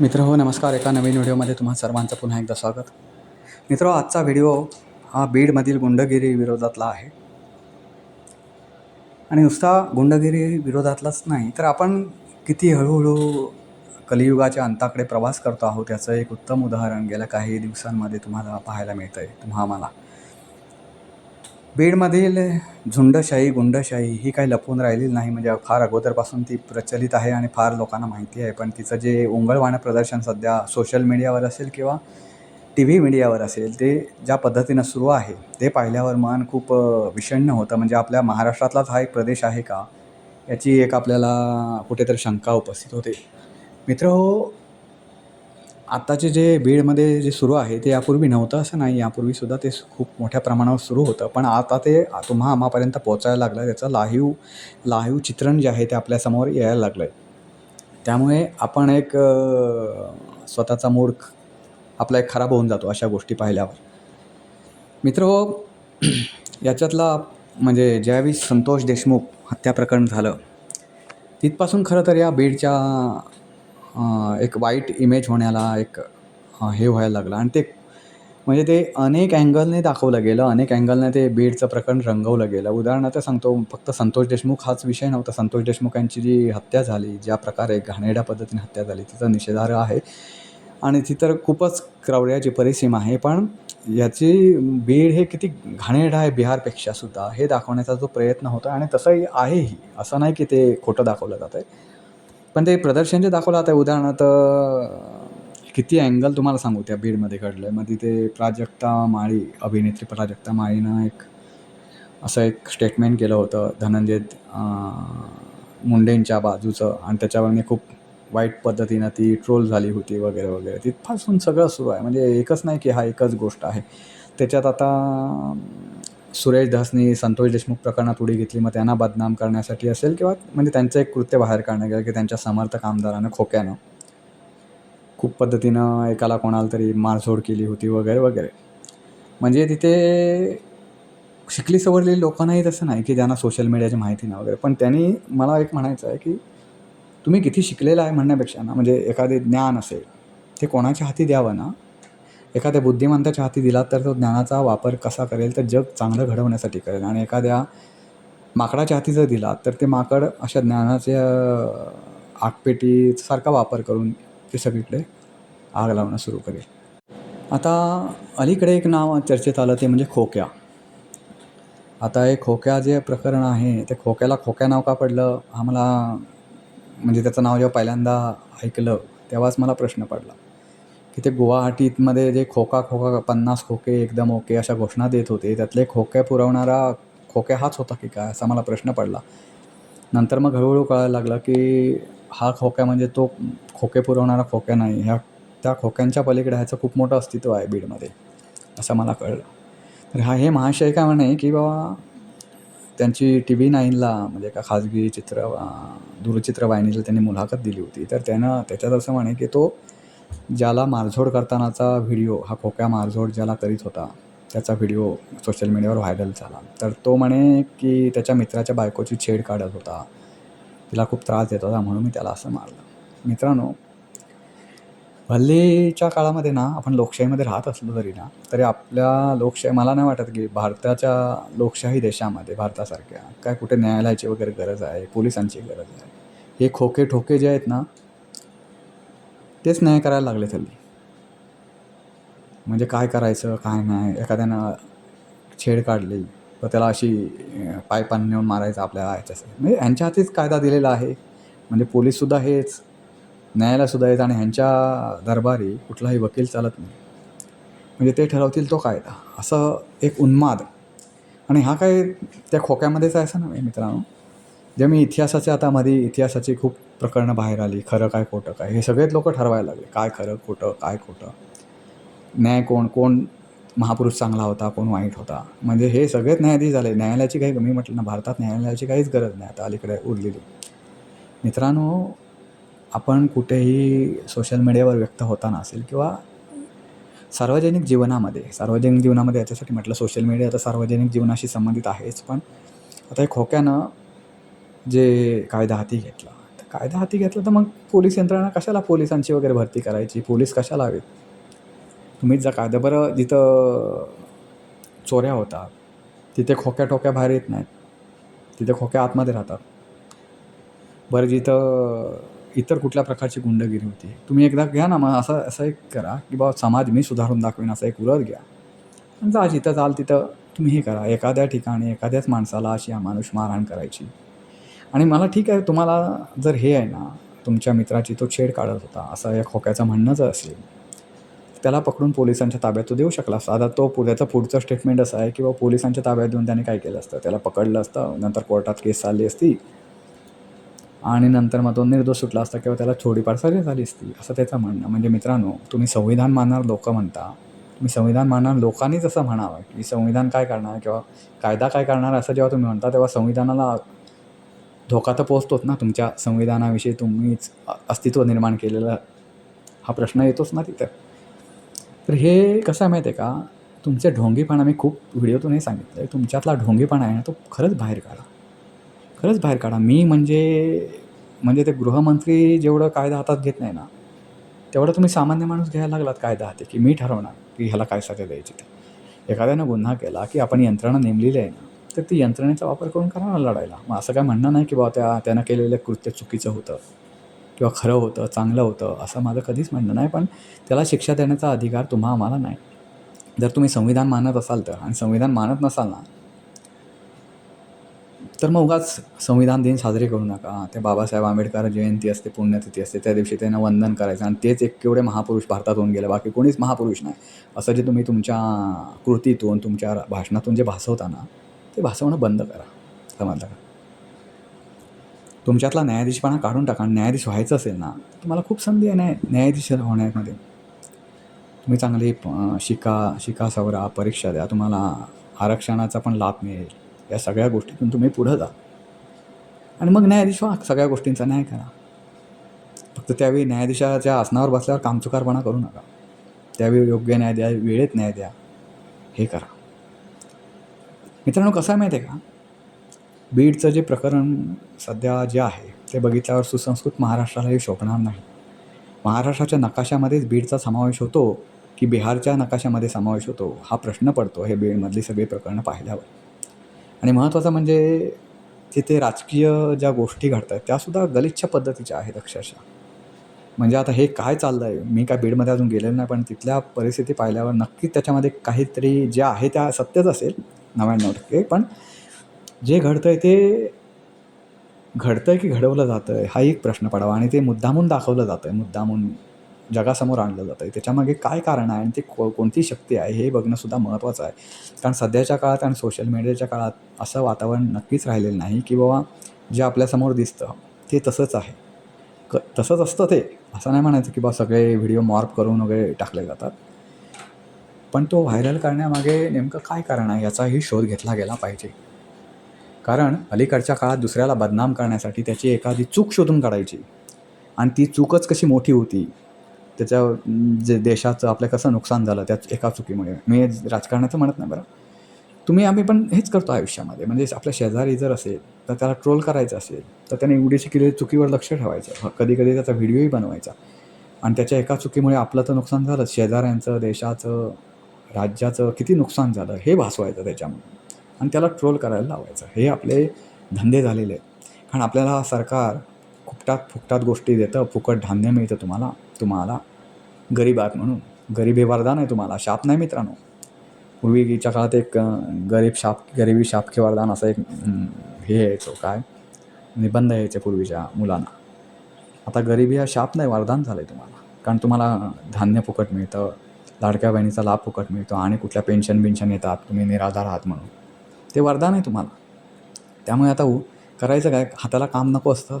मित्र हो नमस्कार. एका नवीन व्हिडिओमध्ये तुम्हा सर्वांचं पुन्हा एकदा स्वागत. मित्र हो, आजचा व्हिडिओ हा बीडमधील गुंडगिरी विरोधातला आहे. आणि नुसता गुंडगिरी विरोधातलाच नाही तर आपण किती हळूहळू कलियुगाच्या अंताकडे प्रवास करतो आहोत याचं एक उत्तम उदाहरण गेल्या काही दिवसांमध्ये तुम्हाला पाहायला मिळतं आहे तुम्हा आम्हाला. बीडमधील झुंडशाही गुंडशाही ही काही लपवून राहिलेली नाही. म्हणजे फार अगोदरपासून ती प्रचलित आहे आणि फार लोकांना माहिती आहे. पण तिचं जे उंगळवाणं प्रदर्शन सध्या सोशल मीडियावर असेल किंवा टी व्ही मीडियावर असेल ते ज्या पद्धतीनं सुरू आहे ते पाहिल्यावर मन खूप विषण्ण होतं. म्हणजे आपल्या महाराष्ट्रातलाच हा एक प्रदेश आहे का? याची एक आपल्याला कुठेतरी शंका उपस्थित होते. मित्र हो आत्ताचे जे बीडमध्ये जे सुरू आहे ते यापूर्वी नव्हतं असं नाही यापूर्वीसुद्धा ते खूप मोठ्या प्रमाणावर सुरू होतं. पण आता ते तुम्हा आम्हापर्यंत पोचायला लागलं त्याचं लाहीव लाहीव चित्रण जे आहे ते आपल्यासमोर यायला लागलं आहे त्यामुळे आपण एक स्वतःचा मूड आपला एक खराब होऊन जातो अशा गोष्टी पाहिल्यावर. मित्र हो याच्यातला म्हणजे ज्यावेळी संतोष देशमुख हत्या प्रकरण झालं तिथपासून खरं तर या बीडच्या एक वाईट इमेज होण्याला एक हे व्हायला लागलं. आणि ते म्हणजे ते अनेक अँगलने दाखवलं गेलं. अनेक अँगलने ते बीडचं प्रकरण रंगवलं गेलं. उदाहरणार्थ सांगतो फक्त संतोष देशमुख हाच विषय नव्हता. संतोष देशमुख यांची जी हत्या झाली ज्या प्रकारे घाणेरड्या पद्धतीने हत्या झाली तिचा निषेधार्ह आहे. आणि ती तर खूपच क्रवड्याची परिसीमा आहे. पण याची बीड हे किती घाणेरडं आहे बिहारपेक्षा सुद्धा हे दाखवण्याचा जो प्रयत्न होता आणि तसंही आहेही असं नाही की ते खोटं दाखवलं जातं आहे पण ते प्रदर्शन जे दाखवलं आता उदाहरणार्थ किती अँगल तुम्हाला सांगू त्या बीडमध्ये घडलं आहे मग तिथे प्राजक्ता माळी अभिनेत्री प्राजक्ता माळीनं एक असं एक स्टेटमेंट केलं होतं धनंजय मुंडेंच्या बाजूचं आणि त्याच्यावरने खूप वाईट पद्धतीनं ती ट्रोल झाली होती वगैरे वगैरे. तिथपासून सगळं सुरू आहे. म्हणजे एकच नाही की हा एकच गोष्ट आहे. त्याच्यात आता सुरेश धसनी संतोष देशमुख प्रकरणात उडी घेतली. मग त्यांना बदनाम करण्यासाठी असेल किंवा म्हणजे त्यांचं एक कृत्य बाहेर काढणं गेलं की त्यांच्या समर्थक आमदारानं खोक्यानं खूप पद्धतीनं एकाला कोणाला तरी मारझोड केली होती वगैरे वगैरे. म्हणजे तिथे शिकली सवरलेली लोकांनाही तसं नाही की ज्यांना सोशल मीडियाची माहिती नाही वगैरे. पण त्यांनी मला एक म्हणायचं आहे की तुम्ही किती शिकलेला आहे म्हणण्यापेक्षा ना म्हणजे एखादे ज्ञान असेल ते कोणाच्या हाती द्यावं ना? एखाद्या बुद्धिमंताच्या हाती दिला तर तो ज्ञानाचा वापर कसा करेल? तर जग चांगलं घडवण्यासाठी करेल. आणि एखाद्या माकडाच्या हाती जर दिला तर ते माकड अशा ज्ञानाच्या आगपेटीसारखा वापर करून ते सगळीकडे आग लावणं सुरू करेल. आता अलीकडे एक नाव चर्चेत आलं ते म्हणजे खोक्या. आता हे खोक्या जे प्रकरण आहे ते खोक्याला खोक्या नाव का पडलं? हा मला म्हणजे त्याचं नाव जेव्हा पहिल्यांदा ऐकलं तेव्हाच मला प्रश्न पडला. की ते गुवाहाटीमध्ये जे खोका खोका पन्नास खोके एकदम ओके अशा घोषणा देत होते त्यातले खोके पुरवणारा खोक्या हाच होता की काय असा मला प्रश्न पडला. नंतर मग हळूहळू कळायला लागलं की हा खोक्या म्हणजे तो खोके पुरवणारा खोक्या नाही ह्या त्या खोक्यांच्या पलीकडे ह्याचं खूप मोठं अस्तित्व आहे बीडमध्ये असं मला कळलं. तर हा हे महाशय काय म्हणे की बाबा त्यांची टी व्ही नाईनला म्हणजे एका खाजगी चित्र दूरचित्रवाहिनीला त्यांनी मुलाखत दिली होती तर त्यानं त्याच्यात असं म्हणे की तो ज्याला मारझोड करतानाचा व्हिडिओ हा खोक्या मारझोड ज्याला करीत होता त्याचा व्हिडिओ सोशल मीडियावर व्हायरल झाला. तर तो म्हणे की त्याच्या मित्राच्या बायकोची छेड काढत होता. तिला खूप त्रास देत होता म्हणून मी त्याला असं मारलं. मित्रांनो हल्लीच्या काळामध्ये ना आपण लोकशाहीमध्ये राहत असलो तरी ना तरी आपल्या लोकशाही मला नाही वाटत की भारताच्या लोकशाही देशामध्ये भारतासारख्या काय कुठे न्यायालयाची वगैरे गरज आहे पोलिसांची गरज आहे हे खोके ठोके जे आहेत ना तेच न्याय करायला लागले हल्ली म्हणजे काय करायचं काय नाही एखाद्यानं छेड काढली तर त्याला अशी पायपान नेऊन मारायचं आपल्या ह्याच्यासाठी म्हणजे ह्यांच्या हातीच कायदा दिलेला आहे. म्हणजे पोलीससुद्धा हेच न्यायालयसुद्धा हेच आणि ह्यांच्या दरबारी कुठलाही वकील चालत नाही. म्हणजे ते ठरवतील तो कायदा. असं एक उन्माद. आणि हा काय त्या खोक्यामध्येच आहे असं नव्हे मित्रांनो? जे मी इतिहासाचे आता मध्ये इतिहासाची खूप प्रकरणं बाहेर आली खरं काय खोटं काय हे सगळेच लोक ठरवायला लागले. काय खरं खोटं काय खोटं? न्याय कोण कोण महापुरुष चांगला होता कोण वाईट होता? म्हणजे हे सगळेच न्यायाधीश झाले. न्यायालयाची काही मी म्हटलं ना भारतात न्यायालयाची काहीच गरज नाही आता अलीकडे उरलेली. मित्रांनो आपण कुठेही सोशल मीडियावर व्यक्त होताना असेल किंवा सार्वजनिक जीवनामध्ये सार्वजनिक जीवनामध्ये याच्यासाठी म्हटलं सोशल मीडिया आता सार्वजनिक जीवनाशी संबंधित आहेच पण आता हे खोक्यानं जे कायदा हाती घेतला तर कायदा हाती घेतला तर मग पोलीस यंत्रणा कशाला पोलिसांची वगैरे भरती करायची? पोलीस कशाला हवेत तुम्हीच जा कायदा बरं जिथं चोऱ्या होतात तिथे खोक्या टोक्या बाहेर येत नाहीत तिथे खोक्या आतमध्ये राहतात. बरं जिथं इतर कुठल्या प्रकारची गुंडगिरी होती? तुम्ही एकदा घ्या ना मग असं असं एक करा की बाबा समाज मी सुधारून दाखवेन असं एक उलट घ्या. जा जिथं जाल तिथं तुम्ही हे करा. एखाद्या ठिकाणी एखाद्याच माणसाला अशी माणूस मारहाण करायची. आणि मला ठीक आहे तुम्हाला जर हे आहे ना तुमच्या मित्राची तो छेड काढत होता असं या खोक्याचं म्हणणं जर असेल त्याला पकडून पोलिसांच्या ताब्यात तो देऊ शकला असता. आता तो त्याचा पुढचं स्टेटमेंट असं आहे की बाबा पोलिसांच्या ताब्यात देऊन त्याने काय केलं असतं? त्याला पकडलं असतं नंतर कोर्टात केस चालली असती आणि नंतर मग तो निर्दोष सुटला असता किंवा त्याला थोडीफार सजा झाली असती असं त्याचं म्हणणं. म्हणजे मित्रांनो तुम्ही संविधान मानणार लोक म्हणता तुम्ही संविधान मानणार लोकांनीच असं म्हणावं की संविधान काय करणार किंवा कायदा काय करणार असं जेव्हा तुम्ही म्हणता तेव्हा संविधानाला धोका तर पोचतोच ना. तुमच्या संविधानाविषयी तुम्हीच अस्तित्व निर्माण केलेलं हा प्रश्न येतोच ना तिथं. तर हे कसं आहे माहिती आहे का? तुमचे ढोंगीपणा मी खूप व्हिडिओतून हे सांगितलं आहे तुमच्यातला ढोंगीपणा आहे ना तो खरंच बाहेर काढा. खरंच बाहेर काढा. मी म्हणजे म्हणजे ते गृहमंत्री जेवढं कायदा हातात घेत नाही ना तेवढं तुम्ही सामान्य माणूस घ्यायला लागलात कायदा हाती की मी ठरवणार की ह्याला काय सजा द्यायची ते. एखाद्यानं गुन्हा केला की आपण यंत्रणा नेमलेली आहे ना तर ती यंत्रणेचा वापर करून करा ना लढायला. मग असं काय म्हणणं नाही की बाबा त्या त्यानं केलेलं कृत्य चुकीचं होतं किंवा खरं होतं चांगलं होतं असं माझं कधीच म्हणणं नाही. पण त्याला शिक्षा देण्याचा अधिकार तुम्हा आम्हाला नाही. जर तुम्ही संविधान मानत असाल तर आणि संविधान मानत नसाल ना तर मग उगाच संविधान दिन साजरे करू नका. ते बाबासाहेब आंबेडकर जयंती असते पुण्यतिथी असते त्या दिवशी त्यांना वंदन करायचं आणि तेच एक केवढे महापुरुष भारतात होऊन गेले. बाकी कोणीच महापुरुष नाही. असं जे तुम्ही तुमच्या कृतीतून तुमच्या भाषणातून जे भासवता ना ते भासवणं बंद करा. समजलं का? तुमच्यातला न्यायाधीशपणा काढून टाका. आणि न्यायाधीश व्हायचं असेल ना तुम्हाला खूप संधी आहे न्याय न्यायाधीश होण्यामध्ये. तुम्ही चांगली शिका शिका सवरा परीक्षा द्या. तुम्हाला आरक्षणाचा पण लाभ मिळेल. या सगळ्या गोष्टीतून तुम्ही पुढं जा. आणि मग न्यायाधीश व्हा. सगळ्या गोष्टींचा न्याय करा. फक्त त्यावेळी न्यायाधीशाच्या आसनावर बसल्यावर कामचुकारपणा करू नका. त्यावेळी योग्य न्याय द्या वेळेत न्याय द्या. हे करा. मित्रांनो कसं आहे माहिती आहे का? बीडचं जे प्रकरण सध्या जे आहे ते बघितल्यावर सुसंस्कृत महाराष्ट्रालाही शोभणार नाही. महाराष्ट्राच्या नकाशामध्येच बीडचा समावेश होतो की बिहारच्या नकाशामध्ये समावेश होतो हा प्रश्न पडतो हे बीडमधली सगळी प्रकरणं पाहिल्यावर. आणि महत्त्वाचं म्हणजे तिथे राजकीय ज्या गोष्टी घडत आहेत त्यासुद्धा गलिच्छ पद्धतीच्या आहेत अक्षरशः. म्हणजे आता हे काय चाललं आहे मी काय बीडमध्ये अजून गेलेलो नाही पण तिथल्या परिस्थिती पाहिल्यावर नक्कीच त्याच्यामध्ये काहीतरी जे आहे त्या सत्यच असेल. नव्याण्णव टक्के. पण जे घडतं आहे ते घडतं आहे की घडवलं जातं आहे हा एक प्रश्न पडावा आणि ते मुद्दामून दाखवलं जातं आहे मुद्दामून जगासमोर आणलं जातं आहे त्याच्यामागे काय कारण आहे आणि ते को कोणती शक्ती आहे हे बघणंसुद्धा महत्त्वाचं आहे. कारण सध्याच्या काळात आणि सोशल मीडियाच्या काळात असं वातावरण नक्कीच राहिलेलं नाही की बाबा जे आपल्यासमोर दिसतं ते तसंच आहे. क तसंच असतं ते. असं नाही म्हणायचं की बा सगळे व्हिडिओ मॉर्प करून वगैरे टाकले जातात. पण तो व्हायरल करण्यामागे नेमकं काय कारण आहे याचाही शोध घेतला गेला पाहिजे. कारण अलीकडच्या काळात दुसऱ्याला बदनाम करण्यासाठी त्याची एखादी चूक शोधून काढायची. आणि ती चूकच कशी मोठी होती त्याच्या जे देशाचं आपलं कसं नुकसान झालं त्या एका चुकीमुळे. मी राजकारणाचं म्हणत नाही बरं. तुम्ही आम्ही पण हेच करतो आयुष्यामध्ये. म्हणजे आपल्या शेजारी जर असेल तर त्याला ट्रोल करायचं असेल तर त्याने एवढीशी केलेली चुकीवर लक्ष ठेवायचं. कधी कधी त्याचा व्हिडिओही बनवायचा. आणि त्याच्या एका चुकीमुळे आपलं तर नुकसान झालं शेजाऱ्यांचं देशाचं राज्याचं किती नुकसान झालं हे भासवायचं त्याच्यामुळे. आणि त्याला ट्रोल करायला लावायचं. हे आपले धंदे झालेले. आहेत कारण आपल्याला सरकार फुकटात फुकटात गोष्टी देतं फुकट धान्य मिळतं तुम्हाला तुम्हाला. गरीब आहात म्हणून. गरीब हे वरदान आहे तुम्हाला शाप नाही मित्रांनो. पूर्वीच्या काळात एक गरीब शाप गरिबी शापके वरदान असा एक हे यायचो काय? निबंध यायचे पूर्वीच्या मुलांना. आता गरिबी हा शाप नाही वरदान झालं आहे तुम्हाला. कारण तुम्हाला धान्य फुकट मिळतं लाडक्या बहिणीचा लाभ फुकट मिळतो आणि कुठल्या पेन्शन बिन्शन येतात तुम्ही निराधार आहात म्हणून. ते वरदान आहे तुम्हाला. त्यामुळे आता उ- करायचं काय? हाताला काम नको असतं.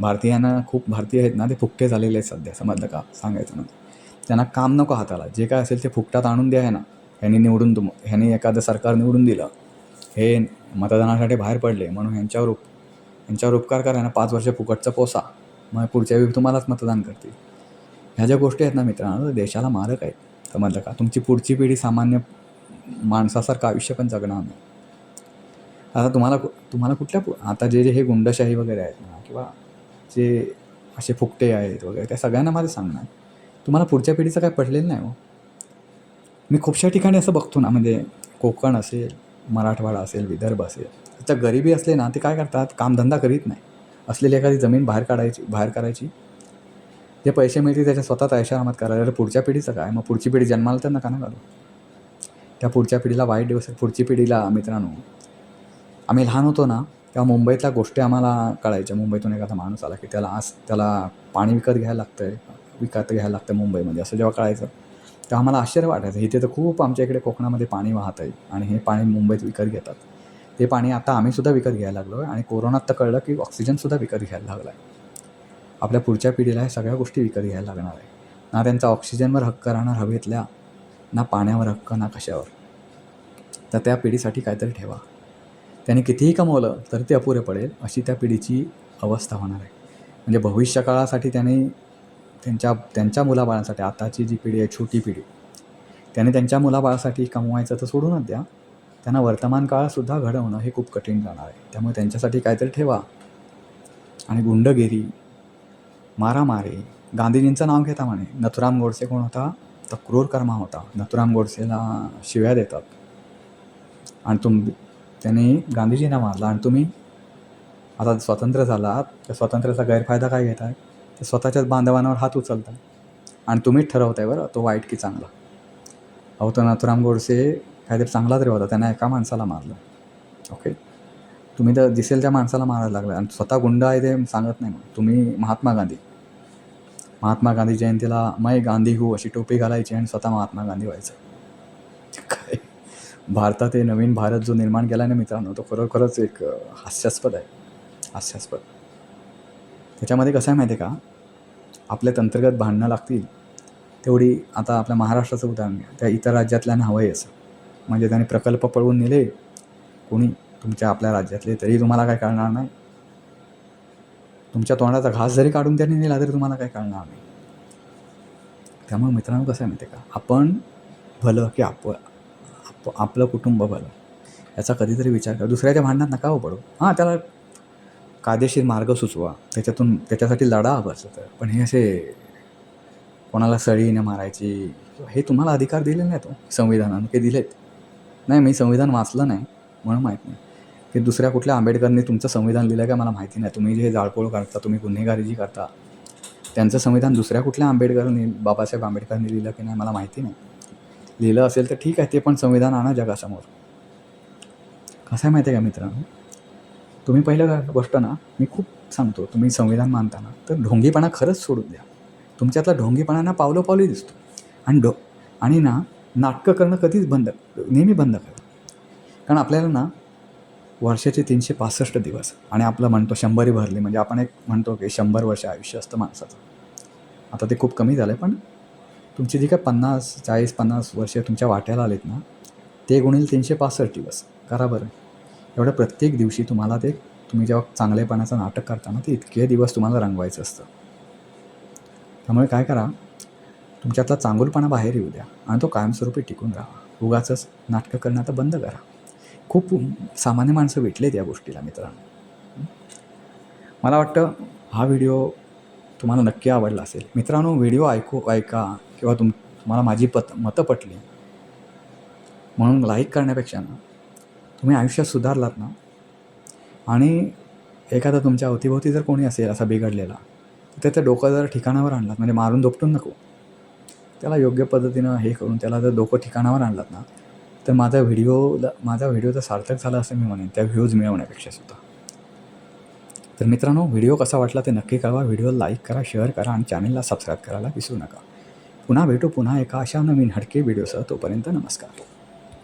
भारतीयांना खूप भारतीय आहेत ना ते फुकटे झालेले आहेत सध्या समजलं का? सांगायचं म्हणजे. त्यांना काम नको हाताला. जे काय असेल ते फुकटात आणून द्या आहे ना ह्यांनी निवडून तुम ह्यांनी एखादं सरकार निवडून दिलं. हे मतदानासाठी बाहेर पडले म्हणून ह्यांच्यावर उप ह्यांच्यावर उपकार करा ना पाच वर्ष फुकटचा पोसा. मग पुढच्या वेळी तुम्हालाच मतदान करतील. ह्या ज्या गोष्टी आहेत ना मित्रांनो देशाला मारक आहेत. समजलं का तुमची पुढची पिढी सामान्य माणसासारखं आयुष्य पण जगणार नाही. आता तुम्हाला कु- तुम्हाला कुठल्या पु- आता जे जे हे गुंडशाही वगैरे आहेत ना किंवा जे असे फुकटे आहेत वगैरे त्या सगळ्यांना माझं सांगणार तुम्हाला पुढच्या पिढीचं काय पडलेलं नाही हो. मी खूपशा ठिकाणी असं बघतो ना म्हणजे कोकण असेल मराठवाडा असेल विदर्भ असेल तिथं गरिबी असले ना ते काय करतात कामधंदा करीत नाही. असलेली एखादी जमीन बाहेर काढायची बाहेर करायची जे पैसे मिळतील त्याच्या स्वतःच ऐशारामात करायला तर पुढच्या पिढीचं काय? मग पुढची पिढी जन्माला तर नका ना घालू? त्या पुढच्या पिढीला वाईट दिवस पुढची पिढीला मित्रांनो आम्ही लहान होतो ना तेव्हा मुंबईतल्या गोष्टी आम्हाला कळायच्या. मुंबईतून एखादा माणूस आला की त्याला आज त्याला पाणी विकत घ्यायला लागतं आहे विकत घ्यायला लागतं मुंबईमध्ये असं जेव्हा कळायचं तेव्हा आम्हाला आश्चर्य वाटायचं. इथे तर खूप आमच्या इकडे कोकणामध्ये पाणी वाहत आहे आणि हे पाणी मुंबईत विकत घेतात. ते पाणी आता आम्हीसुद्धा विकत घ्यायला लागलो आहे आणि कोरोनात तर कळलं की ऑक्सिजनसुद्धा विकत घ्यायला लागला आहे आपल्या पुढच्या पिढीला ह्या सगळ्या गोष्टी विकत घ्यायला लागणार आहे. ना त्यांचा ऑक्सिजनवर हक्क राहणार हवेतल्या ना पाण्यावर हक्क ना कशावर. तर त्या पिढीसाठी काहीतरी ठेवा. त्याने कितीही कमवलं तर ते अपुरे पडेल अशी त्या पिढीची अवस्था होणार आहे. म्हणजे भविष्यकाळासाठी त्याने त्यांच्या त्यांच्या मुलाबाळांसाठी आताची जी पिढी आहे छोटी पिढी त्याने त्यांच्या मुलाबाळासाठी कमवायचं तर सोडूनच द्या. त्यांना वर्तमान काळातसुद्धा घडवणं हे खूप कठीण जाणार आहे. त्यामुळे त्यांच्यासाठी काहीतरी ठेवा. आणि गुंडगिरी मारामारी. गांधीजींचं नाव घेता म्हणे. नथुराम गोडसे कोण होता? तर क्रूर कर्मा होता. नथुराम गोडसेला शिव्या देतात. आणि तुम त्यांनी गांधीजींना मारला. आणि तुम्ही आता स्वतंत्र झालात. त्या स्वातंत्र्याचा गैरफायदा काय घेत आहे तर स्वतःच्याच बांधवांवर हात उचलताय. आणि तुम्हीच ठरवताय बरं तो वाईट की चांगला. अहो तर नथुराम गोडसे काहीतरी चांगला तरी होता. त्यांना एका माणसाला मारलं. ओके? तुम्ही तर दिसेल त्या माणसाला मारायला लागला आणि स्वतः गुंड आहे ते सांगत नाही मग तुम्ही महात्मा गांधी. महात्मा गांधी जयंतीला मै गांधी हो अशी टोपी घालायची आणि स्वतः महात्मा गांधी व्हायचं. काय? भारतात हे नवीन भारत जो निर्माण केला आहे ना मित्रांनो तो खरोखरच एक हास्यास्पद आहे. हास्यास्पद. त्याच्यामध्ये कसं आहे माहिती आहे का? आपल्या अंतर्गत भांडणं लागतील. तेवढी आता आपल्या महाराष्ट्राचं उदाहरण घ्या. त्या इतर राज्यातल्यांना हवं असं. म्हणजे त्याने प्रकल्प पळवून नेले. कोणी? तुमच्या आपल्या राज्यातले. तरी तुम्हाला काय कळणार नाही. तुमच्या तोंडाचा घास जरी काढून त्याने नेला तरी तुम्हाला काय कळणार नाही. त्यामुळे मित्रांनो कसं आहे माहिती आहे का? आपण भलं की आप आप आपलं कुटुंब भलं. याचा कधीतरी विचार करा. दुसऱ्याच्या भांडणात नका हो पडू. हां त्याला कायदेशीर मार्ग सुचवा. त्याच्यातून त्याच्यासाठी लढा हवाच तर. पण हे असे कोणाला सळीने मारायची हे तुम्हाला अधिकार दिले नाही तो हो. संविधानानं ते दिलेत. नाही मी संविधान वाचलं नाही म्हणून माहीत नाही. की दुसऱ्या कुठल्या आंबेडकरनी तुमचं संविधान लिहिलं का मला माहिती नाही. तुम्ही जे जाळपोळ करता तुम्ही गुन्हेगारी जी करता त्यांचं संविधान दुसऱ्या कुठल्या आंबेडकरने बाबासाहेब आंबेडकरनी लिहिलं की नाही मला माहिती नाही. लिहिलं असेल तर ठीक आहे ते पण संविधान आणा जगासमोर. कसं आहे माहिती आहे का मित्रांनो? तुम्ही पहिलं गोष्ट ना मी खूप सांगतो तुम्ही संविधान मानताना तर ढोंगीपणा खरंच सोडून द्या. तुमच्यातला ढोंगीपणा ना पावलं पावली दिसतो. आणि डो आणि ना नाटकं करणं कधीच बंद नेहमी बंद करा. कारण आपल्याला ना वर्षाचे तीनशे पासष्ट दिवस आणि आपलं म्हणतो शंभरी भरली. म्हणजे आपण एक म्हणतो की शंभर वर्ष आयुष्य असतं माणसाचं. आता ते खूप कमी झालं आहे पण तुमची जी काय पन्नास चाळीस पन्नास वर्ष तुमच्या वाट्याला आलेत ना ते गुणील तीनशे पासष्ट दिवस. करा बरं. एवढं प्रत्येक दिवशी तुम्हाला ते तुम्ही जेव्हा चांगलेपणाचं नाटक करता ना ते इतके दिवस तुम्हाला रंगवायचं असतं. त्यामुळे काय करा तुमच्यातला चांगुलपणा बाहेर येऊ द्या आणि तो कायमस्वरूपी टिकून राहा. उगाचंच नाटकं करणं आता बंद करा. खूप सामान्य माणसं भेटलेत या गोष्टीला मित्रांनो. मला वाटतं हा व्हिडिओ तुम्हाला नक्की आवडला असेल. मित्रांनो व्हिडिओ ऐकू ऐका किंवा तुम तुम्हाला माझी पत मतं पटली म्हणून लाईक करण्यापेक्षा ना तुम्ही आयुष्यात सुधारलात ना आणि एखादा तुमच्या अवतीभोवती जर कोणी असेल असा बिघडलेला तर त्याचं डोकं जर ठिकाणावर आणलात. म्हणजे मारून दोपटून नको. त्याला योग्य पद्धतीनं हे करून त्याला जर डोकं ठिकाणावर आणलात ना तर माझा व्हिडिओला माझा व्हिडिओ तर सार्थक झाला असं मी म्हणेन. त्या व्ह्यूज मिळवण्यापेक्षा सुद्धा. तर मित्रांनो व्हिडिओ कसा वाटला ते नक्की कळवा. व्हिडिओ लाईक करा शेअर करा आणि चॅनलला सबस्क्राईब करायला विसरू नका. पुन्हा भेटू पुन्हा एका अशा नवीन हटके व्हिडिओसह तोपर्यंत नमस्कार.